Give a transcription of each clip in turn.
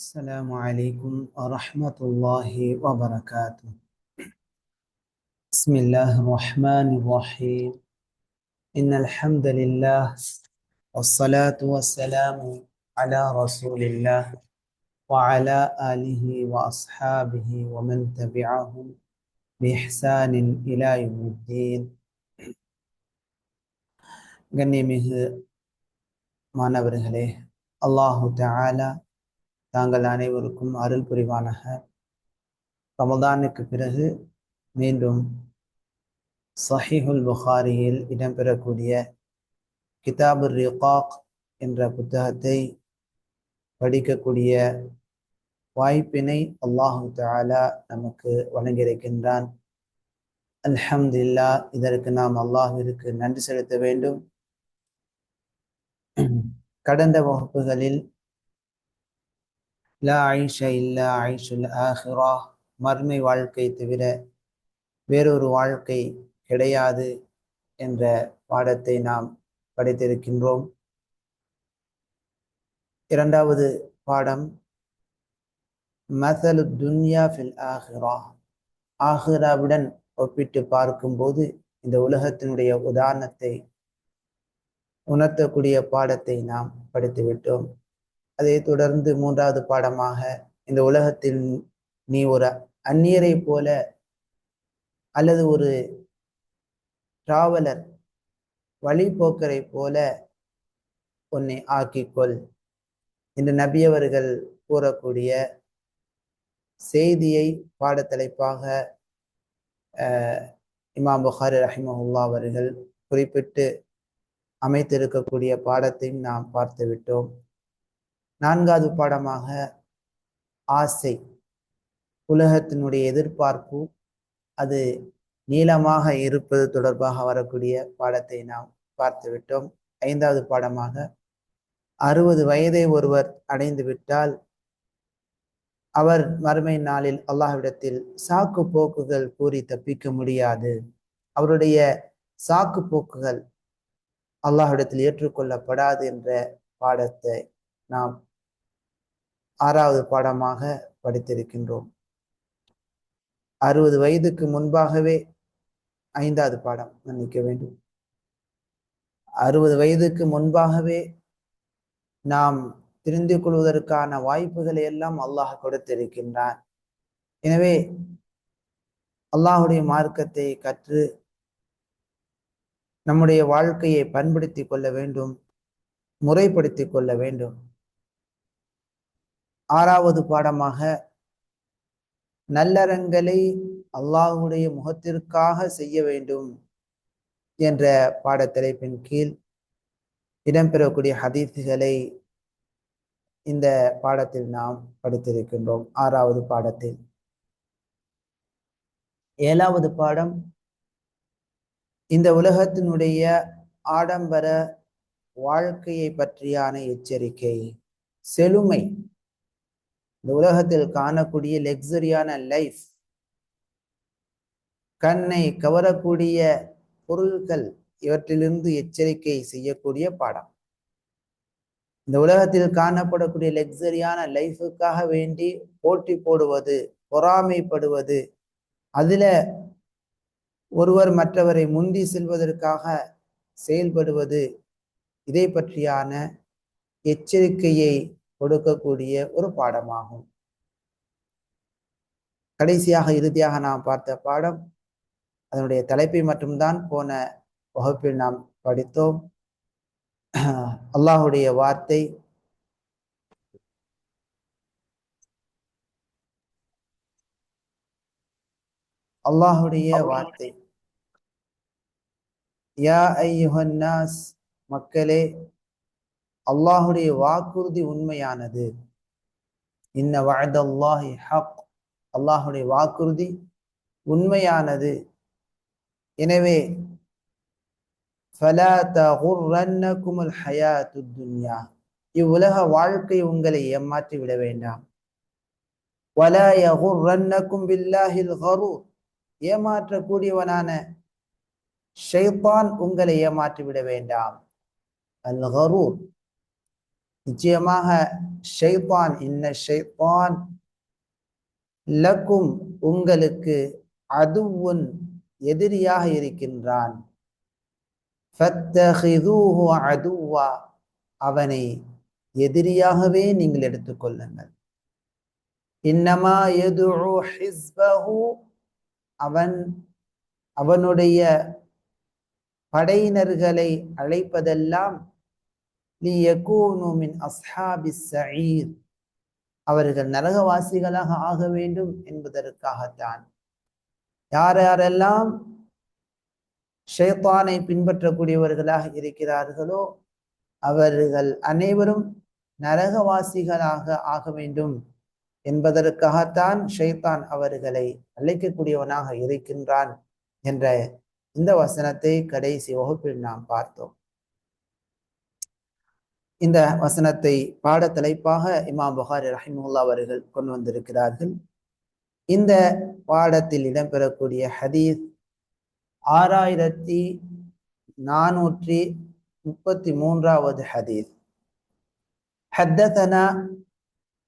السلام عليكم ورحمة الله وبركاته بسم الله الرحمن الرحيم إن الحمد لله والصلاة والسلام على رسول الله وعلى آله وأصحابه ومن تبعهم بإحسان إلى يوم الدين கண்ணியமிகு மாணவர்களே அல்லாஹு தஆலா தாங்கள் அனைவருக்கும் அருள் புரிவானாக. ரமதானுக்கு பிறகு மீண்டும் சஹிஹுல் புகாரியில் இடம்பெறக்கூடிய கிதாபு ரிகாக் என்ற புத்தகத்தை படிக்கக்கூடிய வாய்ப்பினை அல்லாஹு தாலா நமக்கு வழங்கியிருக்கின்றான். அல்ஹம்துல்லா இதற்கு நாம் அல்லாஹிற்கு நன்றி செலுத்த வேண்டும். கடந்த வகுப்புகளில் லா ஆயிஷா இல்லா ஆயிஷுல் ஆஹிரா மர்மை வாழ்க்கை தவிர வேறொரு வாழ்க்கை கிடையாது என்ற பாடத்தை நாம் படித்திருக்கின்றோம். இரண்டாவது பாடம் மசலு துன்யா ஃபில் ஆஹிரா. ஆஹிராவுடன் ஒப்பிட்டு பார்க்கும்போது இந்த உலகத்தினுடைய உதாரணத்தை உணர்த்தக்கூடிய பாடத்தை நாம் படித்துவிட்டோம். அதை தொடர்ந்து மூன்றாவது பாடமாக இந்த உலகத்தில் நீ ஒரு அந்நியரை போல அல்லது ஒரு டிராவலர் வழிபோக்கரை போல உன்னை ஆக்கிக்கொள் என்று நபியவர்கள் கூறக்கூடிய செய்தியை பாடத்தலைப்பாக இமாம் புகாரி ரஹிமஹுல்லா அவர்கள் குறிப்பிட்டு அமைத்திருக்கக்கூடிய பாடத்தையும் நாம் பார்த்துவிட்டோம். நான்காவது பாடமாக ஆசை. உலகத்தினுடைய எதிர்பார்ப்பு அது நீளமாக இருப்பது தொடர்பாக வரக்கூடிய பாடத்தை நாம் பார்த்துவிட்டோம். ஐந்தாவது பாடமாக அறுபது வயதை ஒருவர் அடைந்து விட்டால் அவர் மறுமை நாளில் அல்லாஹ்விடத்தில் சாக்கு போக்குகள் கூறி தப்பிக்க முடியாது. அவருடைய சாக்கு போக்குகள் அல்லாஹ்விடத்தில் ஏற்றுக்கொள்ளப்படாது என்ற பாடத்தை நாம் ஆறாவது பாடமாக படித்திருக்கின்றோம். அறுபது வயதுக்கு முன்பாகவே ஐந்தாவது பாடம் மன்னிக்க வேண்டும். அறுபது வயதுக்கு முன்பாகவே நாம் தெரிந்து கொள்வதற்கான வாய்ப்புகளை எல்லாம் அல்லாஹ் கொடுத்திருக்கின்றான். எனவே அல்லாஹுடைய மார்க்கத்தை கற்று நம்முடைய வாழ்க்கையை பண்படுத்தி கொள்ள வேண்டும் முறைப்படுத்தி கொள்ள வேண்டும். ஆறாவது பாடமாக நல்லறங்களை அல்லாஹுடைய முகத்திற்காக செய்ய வேண்டும் என்ற பாடத்தலைப்பின் கீழ் இடம்பெறக்கூடிய ஹதீஸுகளை இந்த பாடத்தில் நாம் படித்திருக்கின்றோம். ஆறாவது பாடத்தில். ஏழாவது பாடம் இந்த உலகத்தினுடைய ஆடம்பர வாழ்க்கையை பற்றியான எச்சரிக்கை செழுமை. இந்த உலகத்தில் காணக்கூடிய லெக்ஸரியான லைஃப் கண்ணை கவரக்கூடிய பொருள்கள் இவற்றிலிருந்து எச்சரிக்கை செய்யக்கூடிய பாடம். இந்த உலகத்தில் காணப்படக்கூடிய லெக்ஸரியான லைஃபுக்காக வேண்டி போட்டி போடுவது பொறாமைப்படுவது அதில் ஒருவர் மற்றவரை முந்தி செல்வதற்காக செயல்படுவது இதை பற்றியான எச்சரிக்கையை கொடுக்கக்கூடிய ஒரு பாடமாகும். கடைசியாக இறுதியாக நாம் பார்த்த பாடம் அதனுடைய தலைப்பை மட்டும்தான் போன வகுப்பில் நாம் படித்தோம். அல்லாஹுடைய வார்த்தை அல்லாஹுடைய வார்த்தை. யா ஐயுஹன்னாஸ் மக்களே அல்லாஹுடைய வாக்குறுதி உண்மையானது. இன்ன வஅதல்லாஹி ஹக். அல்லாஹுடைய வாக்குறுதி உண்மையானது. எனவே துன்யா. இவ்வுலக வாழ்க்கை உங்களை ஏமாற்றி விட வேண்டாம். ஏமாற்றக்கூடியவனான ஷைத்தான் உங்களை ஏமாற்றி விட வேண்டாம். அல் கரூர். நிச்சயமாக ஷெய்பான் இன்ன ஷெய்பான் லக்கும் உங்களுக்கு அதுவுன் எதிரியாக இருக்கின்றான். அதுவா அவனை எதிரியாகவே நீங்கள் எடுத்துக்கொள்ளுங்கள் இன்னமா எது ஹிஸ்பஹு அவன் அவனுடைய படையினர்களை அழைப்பதெல்லாம் அவர்கள் நரகவாசிகளாக ஆக வேண்டும் என்பதற்காகத்தான். யார் யாரெல்லாம் ஷேத்தானை பின்பற்றக்கூடியவர்களாக இருக்கிறார்களோ அவர்கள் அனைவரும் நரகவாசிகளாக ஆக வேண்டும் என்பதற்காகத்தான் ஷைத்தான் அவர்களை அழைக்கக்கூடியவனாக இருக்கின்றான் என்ற இந்த வசனத்தை கடைசி வகுப்பில் நாம் பார்த்தோம். இந்த வசனத்தை பாட தலைப்பாக இமாம் புகாரி ரஹிமுல்லா அவர்கள் கொண்டு வந்திருக்கிறார்கள் இந்த பாடத்தில் இடம்பெறக்கூடிய ஹதீஸ் ஆறாயிரத்தி நானூற்றி முப்பத்தி மூன்றாவது ஹதீஸ் حدثنا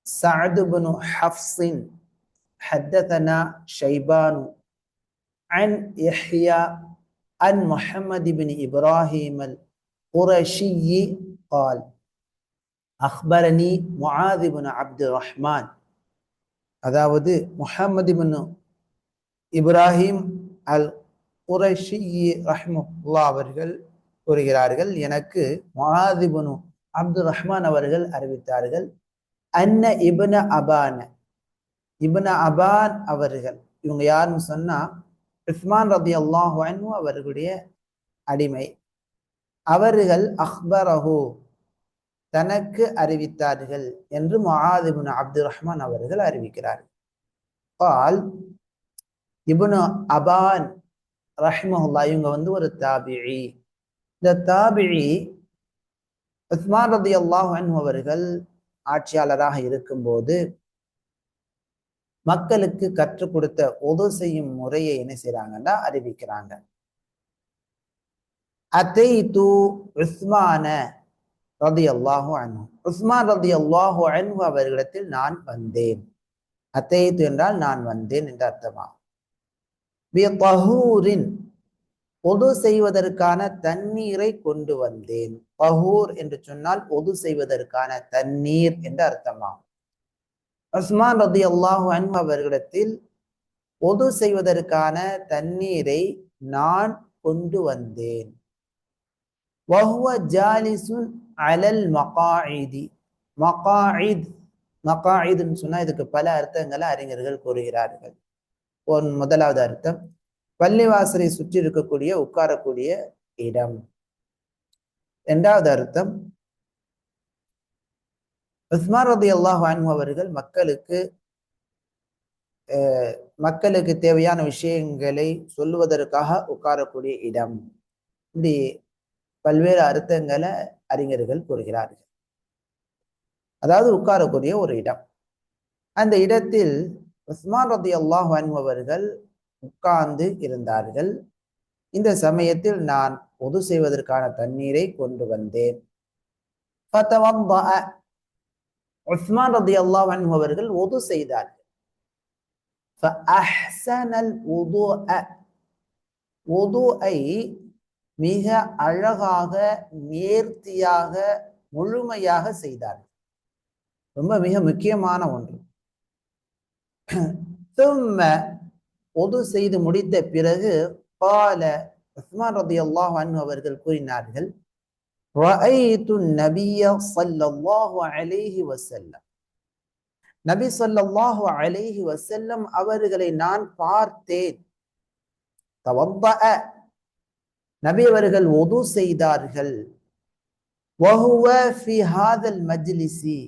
سعد بن حفص حدثنا شيبان عن يحيى عن محمد بن إبراهيم القرشي قال அஹ்பரணி முஹாதிபுன் அப்து ரஹ்மான் அதாவது முஹம்மதிபுன் இப்ராஹிம் அல் குரஷி ரஹ்முல்லா அவர்கள் கூறுகிறார்கள் எனக்கு முஹாதிபுனு அப்துல் ரஹ்மான் அவர்கள் அறிவித்தார்கள் அன்ன இபுன அபான. இபுன அபான் அவர்கள் இவங்க யாருன்னு சொன்னா இஸ்மான் ரதி அல்லாஹு அவர்களுடைய அடிமை. அவர்கள் அஹ்பரஹூ தனக்கு அறிவித்தார்கள் என்று முஆதிபுன் அப்துல் ரஹ்மான் அவர்கள் அறிவிக்கிறார்கள். பால் இபுனு அபான் ரஹ்மஹுல்லா இவங்க வந்து ஒரு தாபிழி இந்த தாபிழி உஸ்மான் ரதி அல்லாஹ் அவர்கள் ஆட்சியாளராக இருக்கும்போது மக்களுக்கு கற்றுக் கொடுத்த உதவு செய்யும் முறையை என்ன செய்யறாங்கன்னா அறிவிக்கிறாங்க. அத்தை தூ உஸ்மான ரதி அல்லாஹு அன்ஹு. உஸ்மான் ரதி அல்லாஹு அன்ஹு அவர்களிடத்தில் நான் வந்தேன். அத்தையத்து என்றால் நான் வந்தேன் என்று அர்த்தமாகும் ஒது செய்வதற்கான தண்ணீரை கொண்டு வந்தேன். பஹூர் என்று சொன்னால் ஒது செய்வதற்கான தண்ணீர் என்று அர்த்தமா? உஸ்மான் ரதி அல்லாஹு அன்பு அவர்களிடத்தில் ஒது செய்வதற்கான தண்ணீரை நான் கொண்டு வந்தேன். வஹுவ ஜாலிசுன் அலல் மகாஇதி மகாஇத் மகாஇதுன்னு சொன்னா இதுக்கு பல அர்த்தங்களை அறிஞர்கள் கூறுகிறார்கள். ஒன் முதலாவது அர்த்தம் பள்ளிவாசலை சுற்றி இருக்கக்கூடிய உட்காரக்கூடிய இடம். இரண்டாவது அர்த்தம் உஸ்மான் ரதி அல்லாஹ் அவர்கள் மக்களுக்கு மக்களுக்கு தேவையான விஷயங்களை சொல்லுவதற்காக உட்காரக்கூடிய இடம். இப்படி பல்வேறு அர்த்தங்களை அறிஞர்கள் கூறுகிறார்கள். அதாவது உட்காரக்கூடிய ஒரு இடம். அந்த இடத்தில் உஸ்மான் ரதி அல்லாஹ் அவர்கள் உட்கார்ந்து இருந்தார்கள். இந்த சமயத்தில் நான் பொது செய்வதற்கான தண்ணீரை கொண்டு வந்தேன். உஸ்மான் ரதி அல்லாஹ் அவர்கள் ஒது செய்தார்கள். ஒதுஐ மிக அழகாக நேர்த்தியாக முழுமையாக செய்தார்கள் ரொம்ப மிக முக்கியமான ஒன்று. தும்ம ஒது செய்து முடித்த பிறகு பால உஸ்மான் ரதி அல்லாஹ் அவர்கள் கூறினார்கள் நபிய வசல்லம் நபி சொல்லாஹு அலேஹி வசல்லம் அவர்களை நான் பார்த்தேன். நபி அவர்கள் ஒது செய்தார்கள். மஜ்லிசி.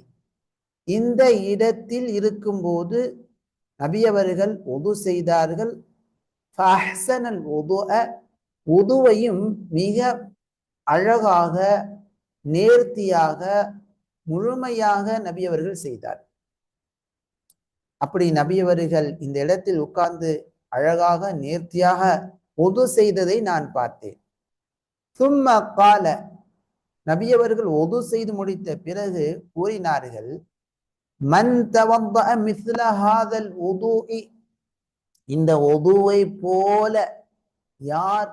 இந்த இடத்தில் இருக்கும்போது நபி அவர்கள் ஒது செய்தார்கள். உதுவையும் மிக அழகாக நேர்த்தியாக முழுமையாக நபி அவர்கள் செய்தார். அப்படி நபி அவர்கள் இந்த இடத்தில் உட்கார்ந்து அழகாக நேர்த்தியாக ஒது செய்ததை நான் பார்த்தேன். சும்ம கால. நபியவர்கள் ஒது செய்து முடித்த பிறகு கூறினார்கள் மன் மிஸ்லஹாதல் மிஸ்ல இந்த ஒதுவை போல யார்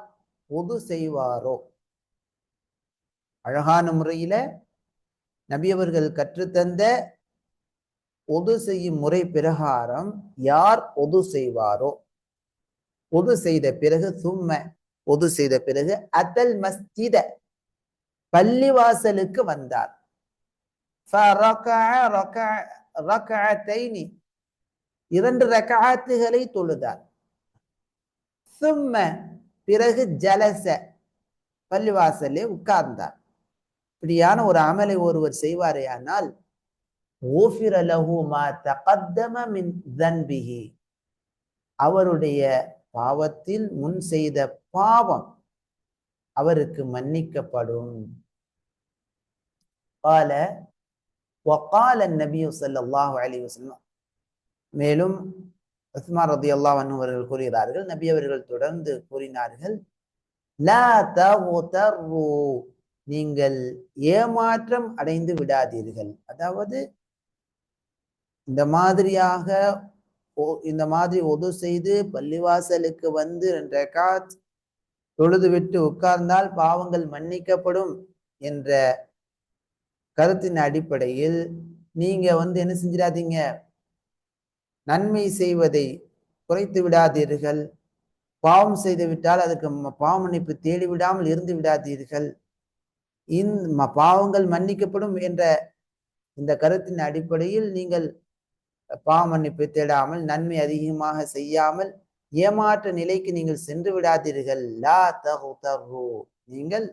ஒது செய்வாரோ? அழகான முறையில நபியவர்கள் கற்றுத்தந்த ஒது செய்யும் முறை பிரகாரம் யார் ஒது செய்வாரோ? ஒது செய்த பிறகு சும்ம ஒது செய்த பிறகு அதல் மஸ்ஜித பள்ளிவாசலுக்கு வந்தார். இரண்டு ரகாத்துகளை தொழுதார். சும்ம பிறகு ஜலச பள்ளிவாசலே உட்கார்ந்தார். இப்படியான ஒரு அமலை ஒருவர் செய்வாரேயானால் அவருடைய பாவத்தில் முன் செய்த பாவம் அவருக்கு மன்னிக்கப்படும் قال وقال النبي صلى الله عليه وسلم மேலும் உஸ்மான் ரதி அல்லாஹ் அவர்கள் கூறுகிறார்கள் நபி அவர்கள் தொடர்ந்து கூறினார்கள் லா தகுதர்ரு நீங்கள் ஏமாற்றம் அடைந்து விடாதீர்கள் அதாவது இந்த மாதிரியாக இந்த மாதிரி ஒது செய்து பள்ளிவாசலுக்கு வந்து ரெக்காத் தொழுது விட்டு உட்கார்ந்தால் பாவங்கள் மன்னிக்கப்படும் என்ற கருத்தின் அடிப்படையில் நீங்க வந்து என்ன செஞ்சிடாதீங்க? நன்மை செய்வதை குறைத்து விடாதீர்கள். பாவம் செய்து விட்டால் அதுக்கு பாவ மன்னிப்பு தேடி விடாமல் இருந்து விடாதீர்கள். இந்த பாவங்கள் மன்னிக்கப்படும் என்ற இந்த கருத்தின் அடிப்படையில் நீங்கள் பாவமன்னிப்பு தேடாமல் நன்மை அதிகமாக செய்யாமல் ஏமாற்ற நிலைக்கு நீங்கள் சென்று விடாதீர்கள். லா தகு நீங்கள்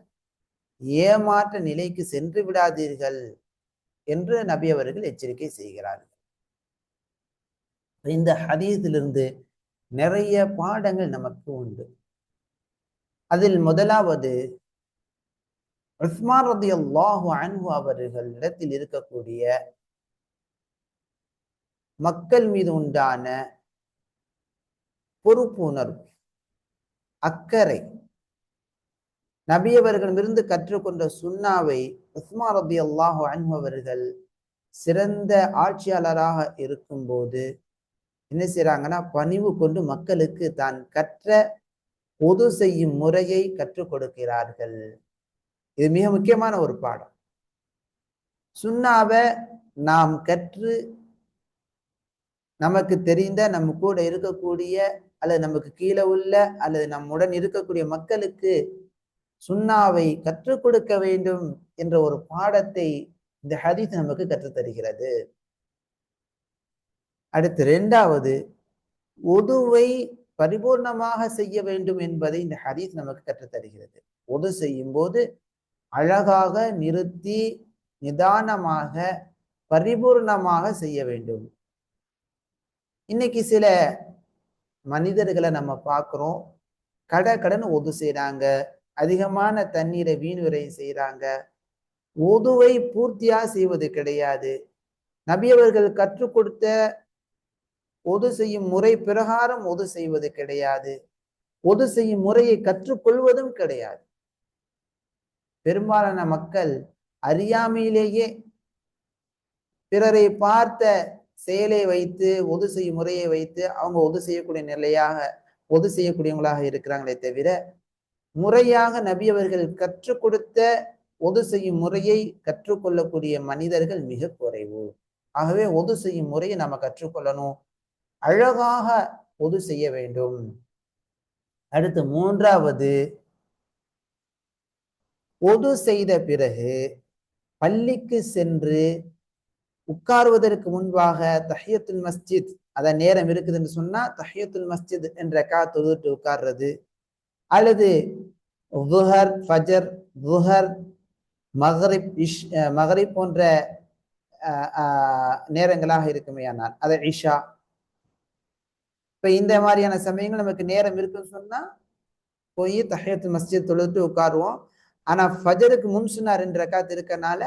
ஏமாற்ற நிலைக்கு சென்று விடாதீர்கள் என்று நபி அவர்கள் எச்சரிக்கை செய்கிறார்கள். இந்த ஹதீஸிலிருந்து நிறைய பாடங்கள் நமக்கு உண்டு. அதில் முதலாவது உஸ்மான் ரதி அல்லாஹு அன்பு அவர்கள் இடத்தில் இருக்கக்கூடிய மக்கள் மீது உண்டான பொறுப்புணர்வு அக்கறை. நபியவர்களிடமிருந்து கற்றுக்கொண்ட சுண்ணாவை உஸ்மா ரபி அல்லாஹு அன்பு அவர்கள் சிறந்த ஆட்சியாளராக இருக்கும்போது என்ன செய்யறாங்கன்னா பணிவு கொண்டு மக்களுக்கு தான் கற்ற பொது செய்யும் முறையை கற்றுக் கொடுக்கிறார்கள். இது மிக முக்கியமான ஒரு பாடம். சுண்ணாவை நாம் கற்று நமக்கு தெரிந்த நம்ம கூட இருக்கக்கூடிய அல்லது நமக்கு கீழே உள்ள அல்லது நம்முடன் இருக்கக்கூடிய மக்களுக்கு சுண்ணாவை கற்றுக் கொடுக்க வேண்டும் என்ற ஒரு பாடத்தை இந்த ஹதீஸ் நமக்கு கற்றுத்தருகிறது அடுத்து ரெண்டாவது ஒதுவை பரிபூர்ணமாக செய்ய வேண்டும் என்பதை இந்த ஹதீஸ் நமக்கு கற்றுத்தருகிறது ஒது செய்யும் போது அழகாக நிறுத்தி நிதானமாக பரிபூர்ணமாக செய்ய வேண்டும். இன்னைக்கு சில மனிதர்களை நம்ம பார்க்குறோம். கடை கடன் ஒது செய்கிறாங்க அதிகமான தண்ணீரை வீண் விரை செய்கிறாங்க ஒதுவை பூர்த்தியா செய்வது கிடையாது. நபியவர்கள் கற்றுக் கொடுத்த ஒது செய்யும் முறை பிரகாரம் ஒது செய்வது கிடையாது. ஒது செய்யும் முறையை கற்றுக்கொள்வதும் கிடையாது. பெரும்பாலான மக்கள் அறியாமையிலேயே பிறரை பார்த்த செயலை வைத்து ஒது செய்யும் முறையை வைத்து அவங்க ஒது செய்யக்கூடிய நிலையாக ஒது செய்யக்கூடியவங்களாக இருக்கிறாங்களே தவிர முறையாக நபி அவர்கள் கற்றுக் கொடுத்த ஒது செய்யும் முறையை கற்றுக்கொள்ளக்கூடிய மனிதர்கள் மிக குறைவு. ஆகவே ஒது செய்யும் முறையை நாம கற்றுக்கொள்ளணும் அழகாக ஒது செய்ய வேண்டும். அடுத்து மூன்றாவது ஒது செய்த பிறகு பள்ளிக்கு சென்று உட்காருவதற்கு முன்பாக தஹியத்துல் மஸ்ஜித் அதை நேரம் இருக்குதுன்னு சொன்னா தஹியத்துல் மஸ்ஜித் என்ற கா தொழுதுட்டு உட்கார்றது. அல்லது துஹர் ஃபஜர் துஹர் மகரிப் இஷ் மஹரிப் போன்ற நேரங்களாக இருக்குமே ஆனால் அதை இஷா. இப்போ இந்த மாதிரியான சமயங்கள் நமக்கு நேரம் இருக்குன்னு சொன்னால் போய் தஹியத்து மஸ்ஜித் தொழுதுட்டு உட்காருவோம். ஆனால் ஃபஜருக்கு முன் சொன்னார் ரெண்டு ரக்காத்து இருக்கனால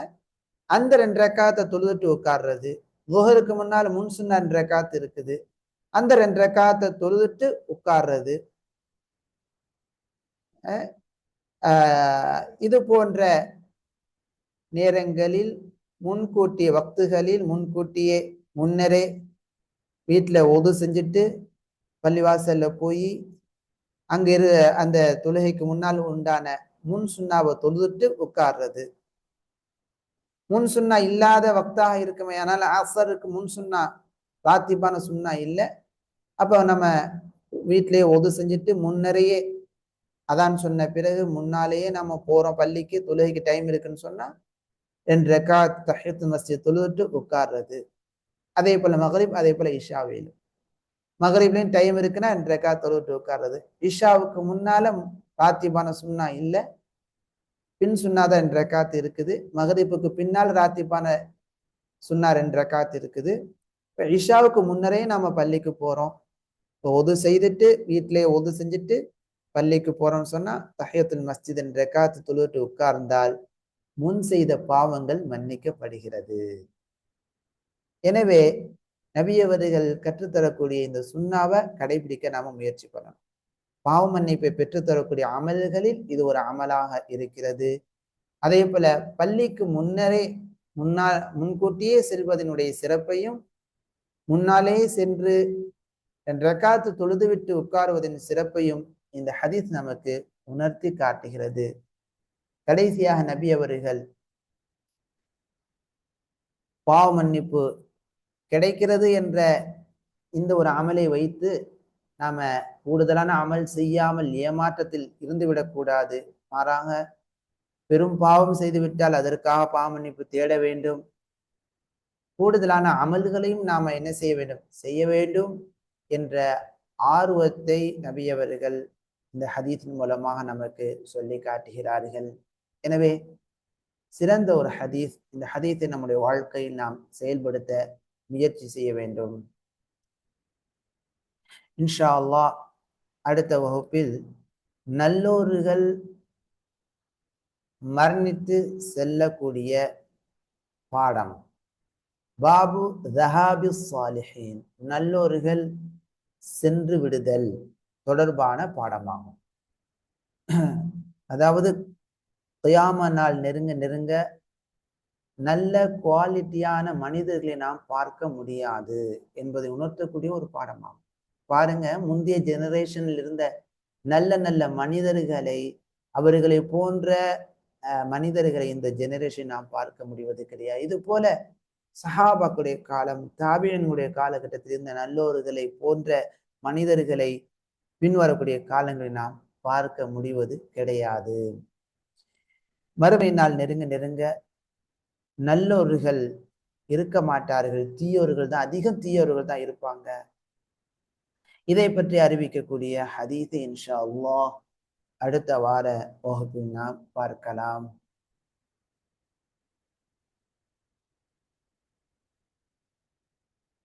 அந்த ரெண்டு ரெக்காத்தை தொழுதுட்டு உட்கார்றது குஹருக்கு முன்னால் முன் சுண்ணா ரெண்டு ரெக்காத்து இருக்குது. அந்த ரெண்டு ரெக்காத்தை தொழுதுட்டு உட்கார்றது இது போன்ற நேரங்களில் முன்கூட்டிய வக்துகளில் முன்கூட்டியே முன்னரே வீட்டில் ஒது செஞ்சுட்டு பள்ளிவாசலில் போய் அங்கே இரு அந்த தொழுகைக்கு முன்னால் உண்டான முன் சுண்ணாவை தொழுதுட்டு உட்கார்றது. முன் சுண்ணா இல்லாத வக்தாக இருக்குமே அதனால் அசருக்கு முன் சுண்ணா ராத்திபான சுண்ணா இல்லை. அப்போ நம்ம வீட்டிலேயே ஒது செஞ்சுட்டு முன்னரையே அதான் சொன்ன பிறகு முன்னாலேயே நம்ம போகிறோம் பள்ளிக்கு தொழுகைக்கு டைம் இருக்குன்னு சொன்னால் ரெண்டு ரெக்கா தஹித்து மஸ்ஜித் தொழுதுட்டு உட்கார்றது. அதே போல் மகரீப் அதே போல் இஷாவிலும். மகரீப்லேயும் டைம் இருக்குன்னா ரெண்டு ரெக்கா தொழுவிட்டு உட்கார்றது. இஷாவுக்கு முன்னால ராத்திபான சுண்ணா இல்லை. பின் சுன்னாதா என்ற காத்து இருக்குது. மகரிப்புக்கு பின்னால் ராத்திப்பான சுன்னார் என்ற காத்து இருக்குது. இப்போ இஷாவுக்கு முன்னரே நம்ம பள்ளிக்கு போறோம். இப்போ ஒது செய்துட்டு வீட்டிலேயே ஒது செஞ்சுட்டு பள்ளிக்கு போறோம்னு சொன்னால் தஹியத்துல் மஸ்ஜித் என்ற காத்து தொழுவிட்டு உட்கார்ந்தால் முன் செய்த பாவங்கள் மன்னிக்கப்படுகிறது. எனவே நபியவர்கள் கற்றுத்தரக்கூடிய இந்த சுண்ணாவை கடைபிடிக்க நாம முயற்சி பண்ணணும். பாவ மன்னிப்பை பெற்றுத்தரக்கூடிய அமல்களில் இது ஒரு அமலாக இருக்கிறது. அதே போல பள்ளிக்கு முன்னரே முன்னால் முன்கூட்டியே செல்வதனுடைய சிறப்பையும் முன்னாலே சென்று ரெக்காத்து தொழுதுவிட்டு உட்காருவதன் சிறப்பையும் இந்த ஹதீஸ் நமக்கு உணர்த்தி காட்டுகிறது. கடைசியாக நபி அவர்கள் பாவ மன்னிப்பு கிடைக்கிறது என்ற இந்த ஒரு அமலை வைத்து நாம கூடுதலான அமல் செய்யாமல் ஏமாற்றத்தில் இருந்துவிடக்கூடாது மாறாக பெரும் பாவம் செய்துவிட்டால் அதற்காக பாவமன்னிப்பு தேட வேண்டும். கூடுதலான அமல்களையும் நாம என்ன செய்ய வேண்டும்? செய்ய வேண்டும் என்ற ஆர்வத்தை நபியவர்கள் இந்த ஹதீத்தின் மூலமாக நமக்கு சொல்லி காட்டுகிறார்கள். எனவே சிறந்த ஒரு ஹதீஸ் இந்த ஹதீஸை நம்முடைய வாழ்க்கையில் நாம் செயல்படுத்த முயற்சி செய்ய வேண்டும். இன்ஷா அல்லா அடுத்த வகுப்பில் நல்லோர்கள் மரணித்து செல்லக்கூடிய பாடம். பாபு தஹாபி சாலிஹின் நல்லோர்கள் சென்று விடுதல் தொடர்பான பாடமாகும். அதாவது துயாம நாள் நெருங்க நெருங்க நல்ல குவாலிட்டியான மனிதர்களை நாம் பார்க்க முடியாது என்பதை உணர்த்தக்கூடிய ஒரு பாடமாகும். பாருங்க முந்தைய ஜெனரேஷனில் இருந்த நல்ல நல்ல மனிதர்களை அவர்களை போன்ற மனிதர்களை இந்த ஜெனரேஷன் நாம் பார்க்க முடிவது கிடையாது. இது போல சஹாபாக்குடைய காலம் தாபியனுடைய காலகட்டத்தில் இருந்த நல்லோர்களை போன்ற மனிதர்களை பின்வரக்கூடிய காலங்களை நாம் பார்க்க முடிவது கிடையாது. மறுமை நாள் நெருங்க நெருங்க நல்லோர்கள் இருக்க மாட்டார்கள். தீயோர்கள் தான் அதிகம் தீயோர்கள் தான் இருப்பாங்க. இதை பற்றி அறிவிக்கக்கூடிய ஹதீஸை இன்ஷா அல்லாஹ் அடுத்த வார வகுப்பில் நாம் பார்க்கலாம்.